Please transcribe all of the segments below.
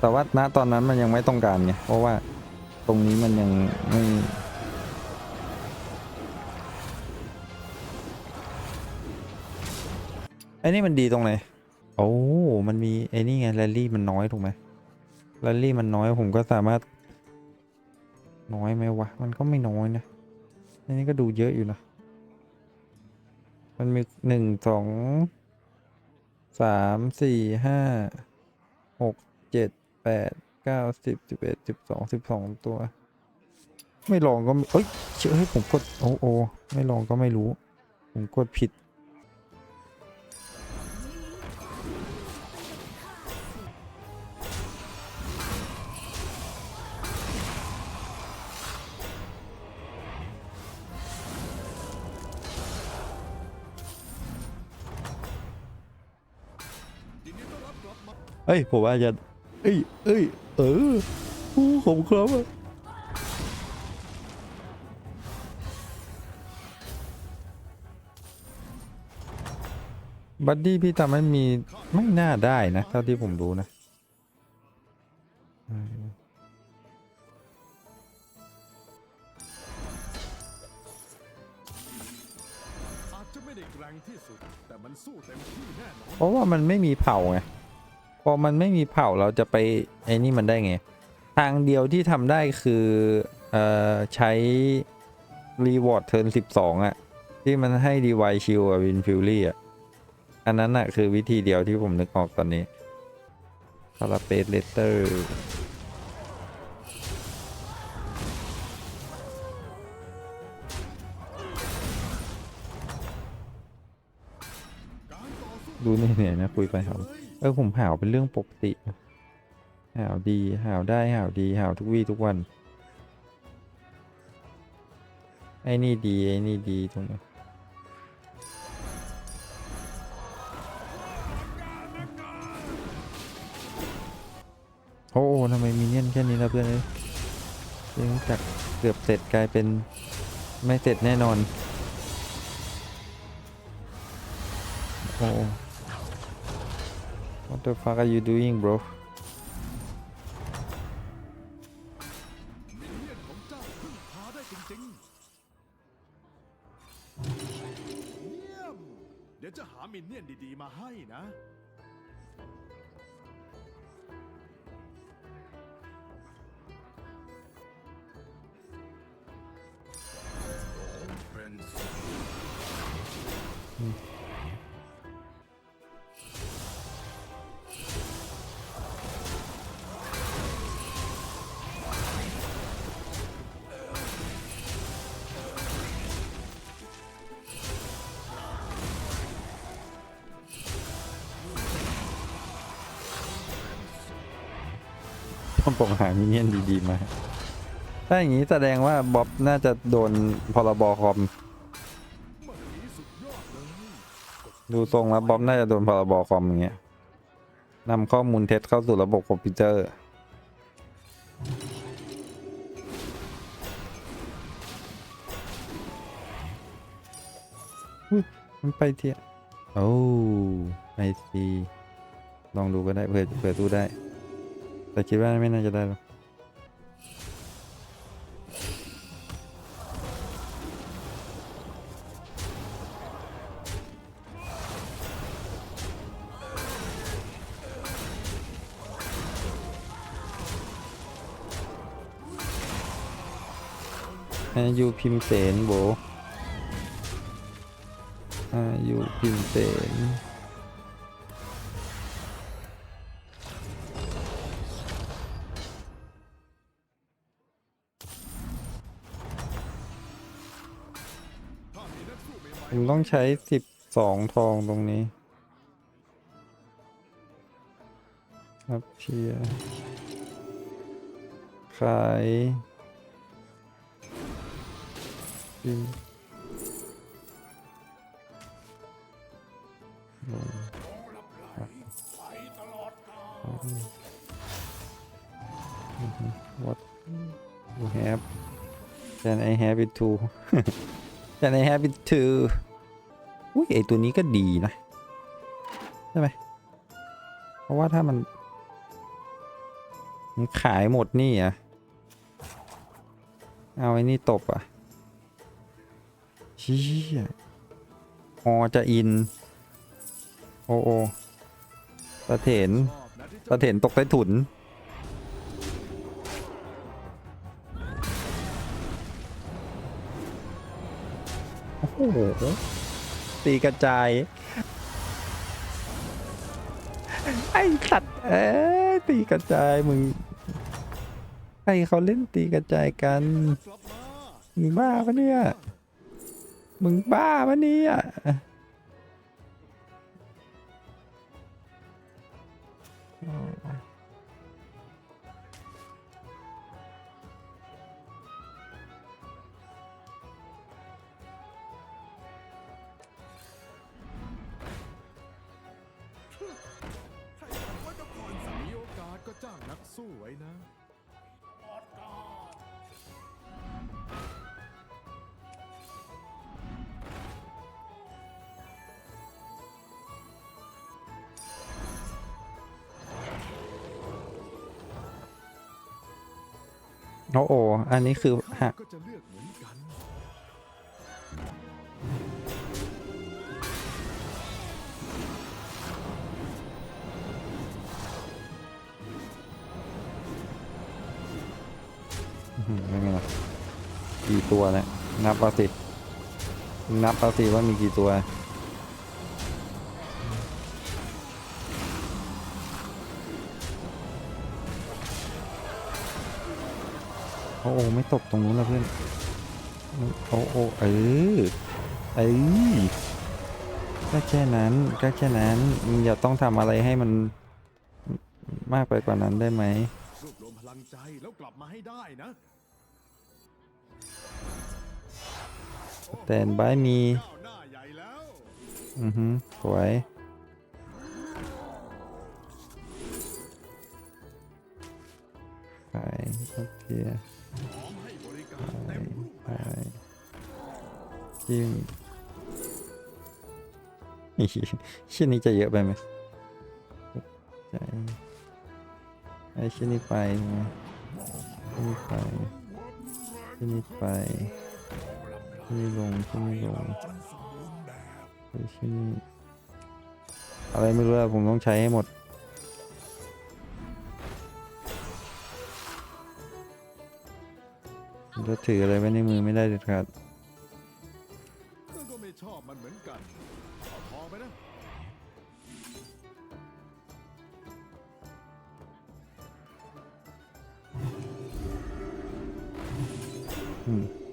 แต่ว่าณตอนนั้นมันยังไม่ต้องการไงเพราะว่าตรงนี้มันยังไม่ไอ้นี่มันดีตรงไหนโอ้มันมีไอ้นี่ไงแรลลี่มันน้อยถูกไหมแรลลี่มันน้อยผมก็สามารถ น้อยไหมวะ มันก็ไม่น้อยนะอันนี้ก็ดูเยอะอยู่นะ มันมีหนึ่งสองสามสี่ห้าหกเจ็ด แปดเก้าสิบสิบเอ็ดสิบสองสิบสองตัว ไม่ลองก็เอ้ยเชื่อให้ผมกดโอโอไม่ลองก็ไม่รู้ ผมกดผิด เอ้ย ผมว่าจะ อ้ยเอ้ย เออโอ้ผมครับอะบัดดี้พี่ทำให้มีไม่น่าได้นะ เท่าที่ผมรู้นะอืมอาจจะไม่ได้แกร่งที่สุด แต่มันสู้เต็มที่แน่นอน เพราะว่ามันไม่มีเผ่าไง พอมันไม่มีเผ่าเราจะไปไอ้นี่มันได้ไง ทางเดียวที่ทำได้คือเอ่อใช้ รีวอร์ดเทิร์น12อะที่มันให้ดีไวชิลกับวินฟิลลี่อะอันนั้นอะคือวิธีเดียวที่ผมนึกออกตอนนี้คาราเปสเลเตอร์ดูเหนื่อยๆนะคุยไปครับ เออผมหาวเป็นเรื่องปกติหาวดีหาวได้หาวดีหาวทุกวี่ทุกวันไอ้นี่ดีไอ้นี่ดีตรงนี้โอ้โอ้ทำไมมีเนียนแค่นี้แล้วเพื่อนเอ้ยเรื่องจากเกือบเสร็จกลายเป็นไม่เสร็จแน่นอน โอ้ the fuck are you doing bro ผมหามินเนี่ยนดีๆมา ถ้าอย่างนี้แสดงว่าบ๊อบน่าจะโดนพรบคอม ดูทรงแล้วบ๊อบน่าจะโดนพรบคอมอย่างเงี้ยนำข้อมูลเท็จเข้าสู่ระบบคอมพิวเตอร์ มันไปเทียโอ้ไอซีลองดูก็ได้เผื่อเผื่อตู้ได้ แต่คิดว่าไม่น่าจะได้หรอกอายุพิมเสนโบอายุพิมเสน ผมต้องใช้สิบสองทองตรงนี้ ครับเชียร์ขายพิมพ์ลงครับอือฮึ what you have can I have it too can I have it too อุ้ยไอตัวนี้ก็ดีนะใช่ไหมเพราะว่าถ้ามันมึงขายหมดนี่อะ เอาไอ้นี่ตบอะชี่ยอจะอิน โอโอตะเถนชอบนะที่ตะเถนตกใต้ถุน โอ้โหตีกระจาย ไอ้สัตว์เอ้ตีกระจายมึงใครเขาเล่นตีกระจายกัน มึงบ้าปะเนี่ย มึงบ้าปะเนี่ยใค จ้างนักสู้ไว้นะ โอ้โหอันนี้คือหัก ก็จะเลือกเหมือนกัน อื้อหือเป็นไงล่ะกี่ตัวเนี่ยนับเอาสิ นับเอาสิว่ามีกี่ตัว โอ้โหไม่ตกตรงนู้นนะเพื่อน โอ้โหเออเอ้ยก็แค่นั้นก็แค่นั้นอย่าต้องทำอะไรให้มันมากไปกว่านั้นได้ไหมรวบรวมพลังใจแล้วกลับมาให้ได้นะ แตนบายมี อือฮึสวยไปโอเคพร้อมให้บเต็มรูปไปจิ้มชิ้นนี้จะเยอะไปไหมใจไอชิ้นนี้ไปนะชิ้นนี้ไปชิ้นนี้ไป ชิ้นนี้ลงชิ้นนี้ลงไอ้ชิ้นนี้อะไรไม่รู้อะผมต้องใช้ให้หมดผมจะถืออะไรไว้ในมือไม่ได้เด็ดขาดเพื่อนก็ไม่ชอบมันเหมือนกันเอาทองไปนะอืม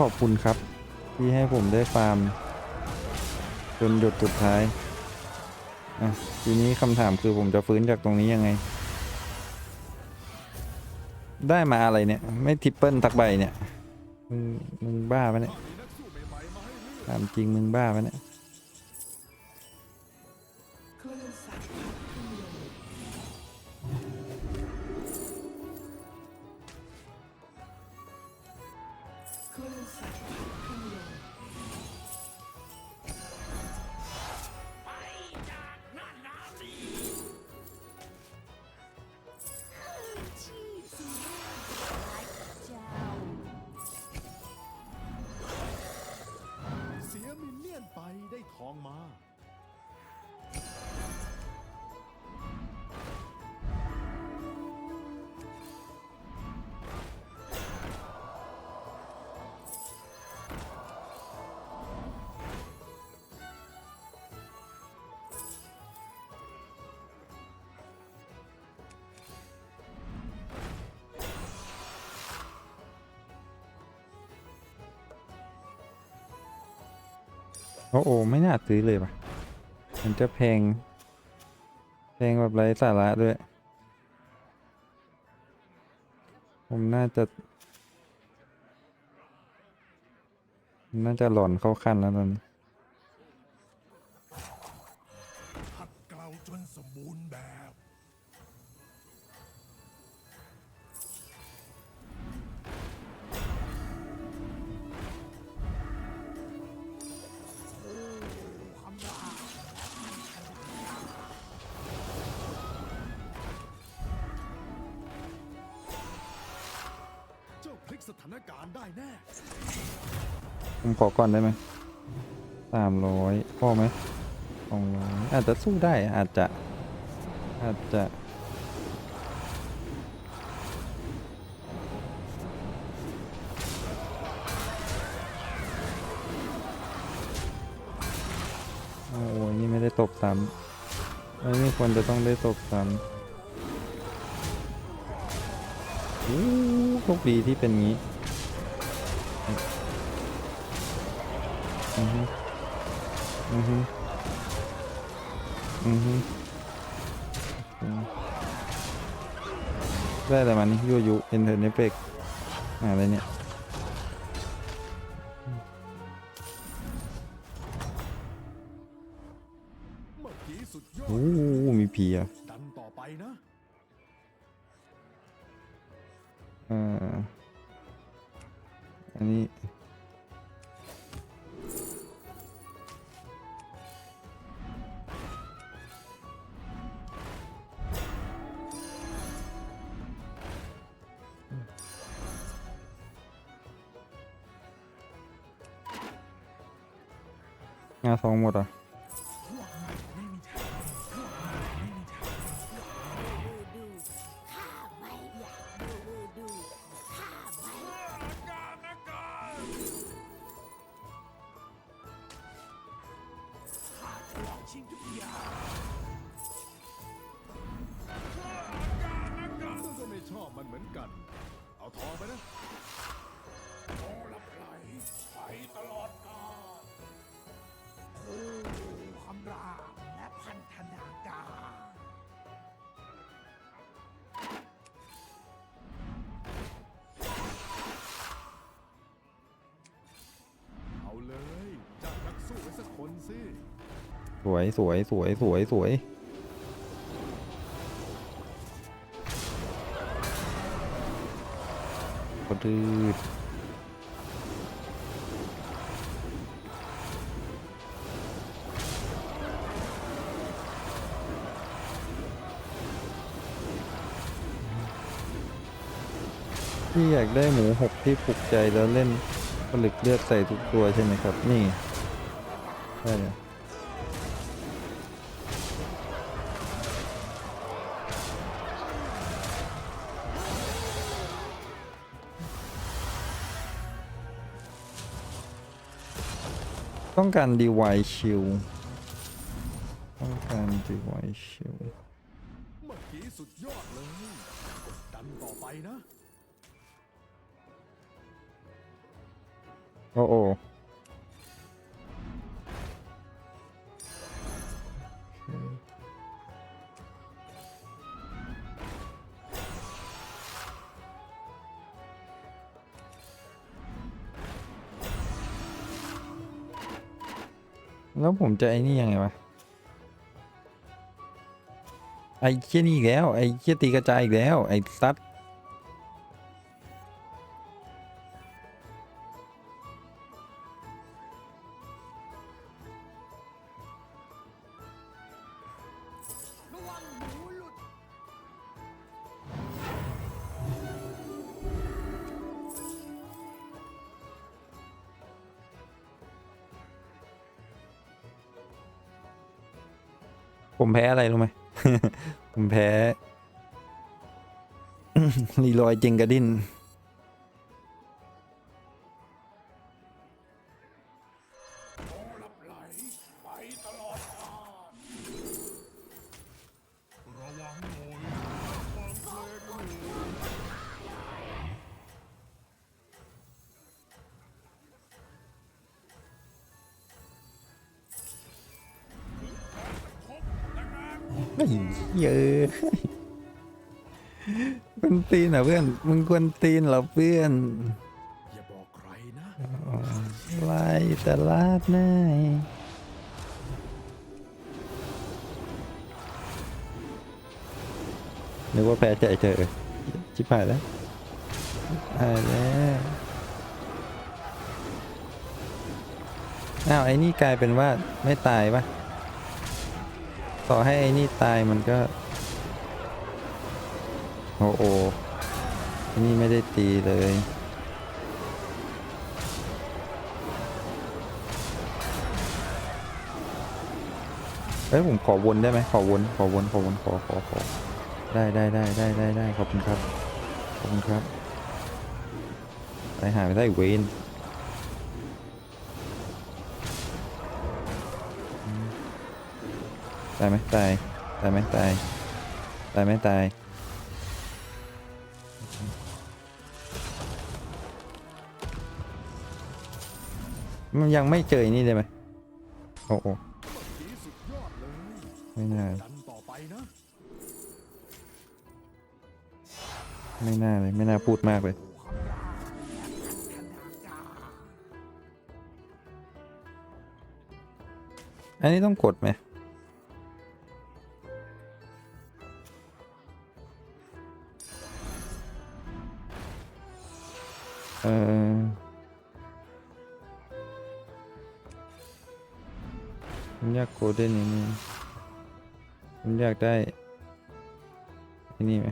ขอบคุณครับ ที่ให้ผมได้ฟาร์ม จนหยดสุดท้าย อะ ทีนี้คำถามคือผมจะฟื้นจากตรงนี้ยังไง ได้มาอะไรเนี่ย ไม่ทริปเปิลทักใบเนี่ย มึง มึงบ้าปะเนี่ยถามีนักสู้ใหม่ๆมาให้เลือกถามจริงมึงบ้าปะเนี่ย โอ้โอไม่น่าซื้อเลยปะมันจะแพง แพงแบบไร้สาระด้วย ผมน่าจะ น่าจะหลอนเข้าขั้นแล้วตอนนี้ อก่อนได้ไหมสามร้อยพอไหมสองร้อยอาจจะสู้ได้อาจจะ อาจจะโอ้ยนี่ไม่ได้ตบซ้ำไม่ไม่ควรจะต้องได้ตบซ้ำโอ้โชคดีที่เป็นงี้ อือฮึอือฮึอือฮึอืมได้แต่มันยั่วยุเอนเทอร์เนเฟกอะไรเนี่ยเมื่อกี้สุดยอดโอ้มีผีอะดันต่อไปนะเอ่ออันนี้ งา สวยสวยสวยสวยสวยกระดืดที่อยากได้หมูหกที่ปลุกใจแล้วเล่นผลึกเลือดใส่ทุกตัวใช่ไหมครับ นี่ ใช่เลยต้องการดีไวชิลต้องการดีไวชิลเมื่อกี้สุดยอดเลย ดันต่อไปนะ แล้วผมจะไอ้นี่ยังไงวะ ไอ้เชี่ยนี่อีกแล้ว ไอ้เชี่ยตีกระจายอีกแล้ว ไอ้ซัด ผมแพ้อะไรรู้ไหม ผมแพ้ลีลอยจิงกระดิน กวนตีนเหรอเพื่อน มึงกวนตีนเหรอเพื่อนอย่าบอกใครนะไล่แต่ลาดหน้านึกว่าแพ้ใจเจอชิบหายแล้วหายแล้วอ้าวไอ้นี่กลายเป็นว่าไม่ตายปะต่อให้ไอ้นี่ตายมันก็ โอ้โอไอ้ นี่ไม่ได้ตีเลยเอ้ยผมขอวนได้ไหมขอวนขอวนขอวนขอขอขอได้ได้ได้ได้ได้ได้ขอบคุณครับขอบคุณครับไปหาไปได้เวนตายไหมตายตายไหมตายตายไหมตาย มันยังไม่เจออ้นี่เลยไหมโอ้โอ้สีสุดยอดเลยไม่น่าไม่น่าเลย ไม่น่าพูดมากเลยอันนี้ต้องกดไหมเออ ผมอยากโกลเด้นนี่นี่ผมอยากได้ไอ้นี่ไหม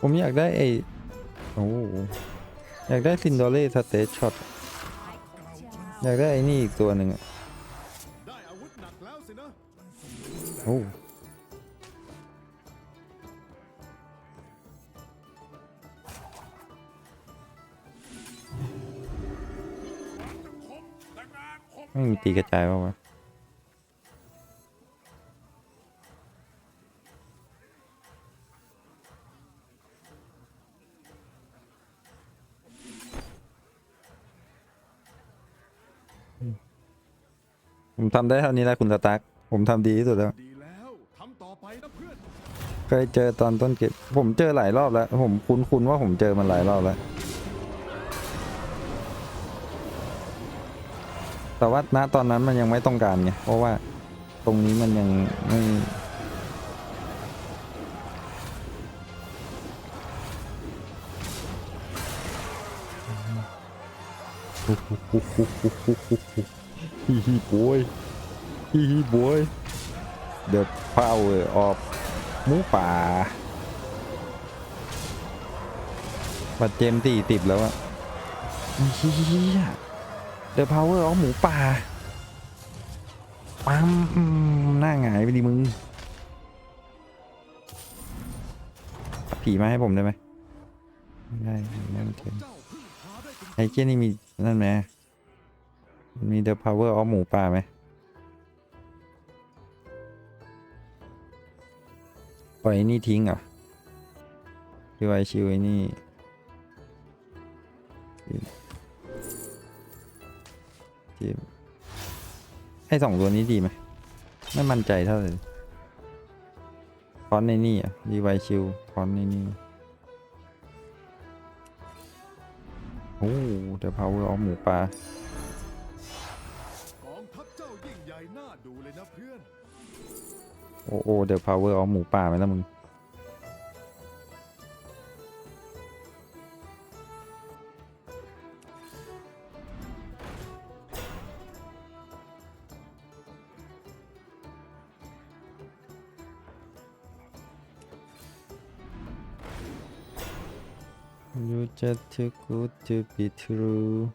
ผมอยากได้ไอ้โอ้อยากได้ซินโดเล่สเตทช็อตอยากได้ไอ้นี่อีกตัวหนึ่งอะโอ้ ตีกระจายป่าวะผมทำได้เท่านี้แล้วคุณสตาร์คผมทำดีที่สุดแล้ว ดีแล้วทำต่อไปนะเพื่อน เคยเจอตอนต้นเก็บผมเจอหลายรอบแล้ว ผมคุ้นคุ้นๆว่าผมเจอมันหลายรอบแล้ว แต่ว่าณตอนนั้นมันยังไม่ต้องการไงเพราะว่าตรงนี้มันยังไม่ฮิฮิบอยฮิฮิบอย The power of หมูป่าบัตรเจมตีติดแล้วอะ เฮีย The power of หมูป่าปั๊มหน้าหงายไปดิมึง ผีมาให้ผมได้ไหมไม่ได้ไม่โอเคเจ้าพึ่งพาได้จริงไอ้เจ้นี่มีนั่นไหมมี The power of หมูป่าไหมปล่อยไอ้นี่ทิ้งเหรอคือไอชิวไอ้นี่ ทีมไอ้สองตัวนี้ดีไหมไม่มั่นใจเท่าไหร่ฟอนในนี่อะดีไวชิวฟอนในนี่โอ้ The power of หมูป่ากองทัพเจ้ายิ่งใหญ่น่าดูเลยนะเพื่อนโอ้โอ้ The power of หมูป่าไหมล่ะมึง just too good to be true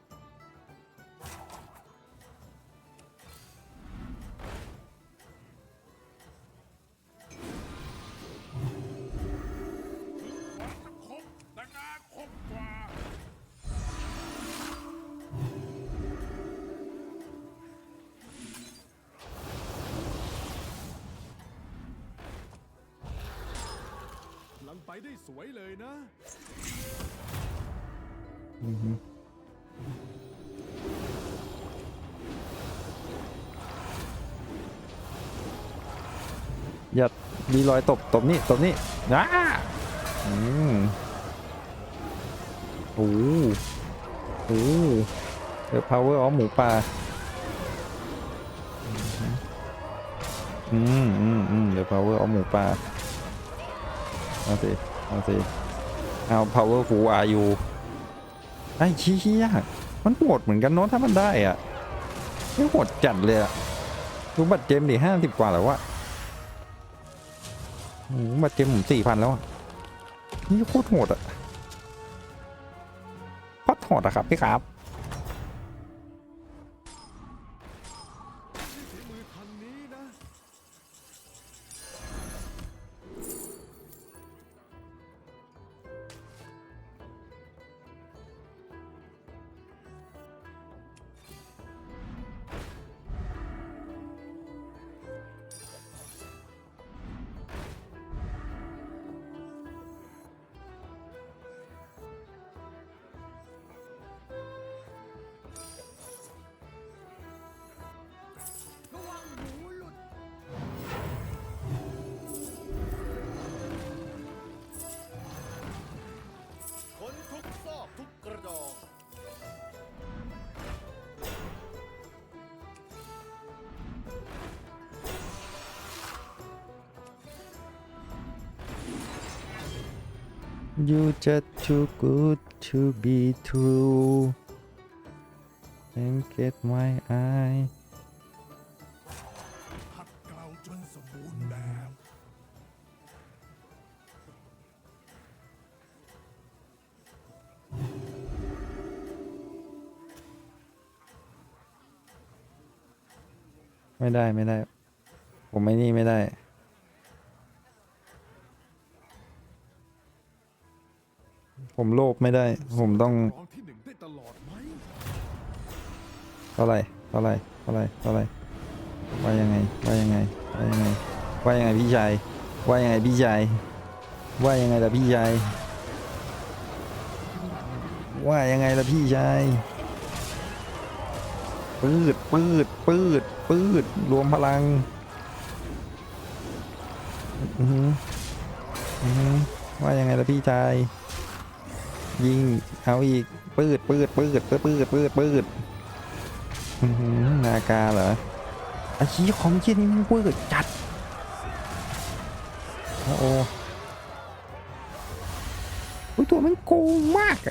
มีรอยตบตบนี่ตบนี่อ้าอืมโอ้โหโอ้โหเดอะพาวเวอร์ออฟหมูป่าอืมอืมอืมเดอะพาวเวอร์ออฟหมูป่าเอาสิเอาสิเอา powerful are you ไอ้ชี้ชี้ยากมันโหดเหมือนกันเนาะถ้ามันได้อะไม่โหดจัดเลยอะดูบัตรเจมดิห้าสิบกว่าแล้ววะ โอ้โหบัตรเจมผมสี่พันแล้วอะนี่โคตรโหดอะโคตรโหดอะครับพี่ครับ ทุกกระดอง You just too good to be true and get my eye ไม่ได้ไม่ได้ ผมไม่นี่ไม่ได้ ผมโลภไม่ได้ ผมต้ององที่หนึ่งได้ตลอดไหมเท่าไรเท่าไรเท่าไรเท่าไรว่ายังไงว่ายังไงว่ายังไงว่ายังไงพี่ชายว่ายังไงพี่ชายว่ายังไงล่ะพี่ชายว่ายังไงล่ะพี่ชาย ปืดปืดปืดปืดรวมพลังอืออือว่ายังไงล่ะพี่ชายยิงเอาอีกปืดปืดปืดปืดปืดปืดปืดอือนากาเหรอไอ้ชี้ของเชี่ยนี่มันเวอร์จัดโอ้โหอุ๊ยตัวมันโกงมากอะ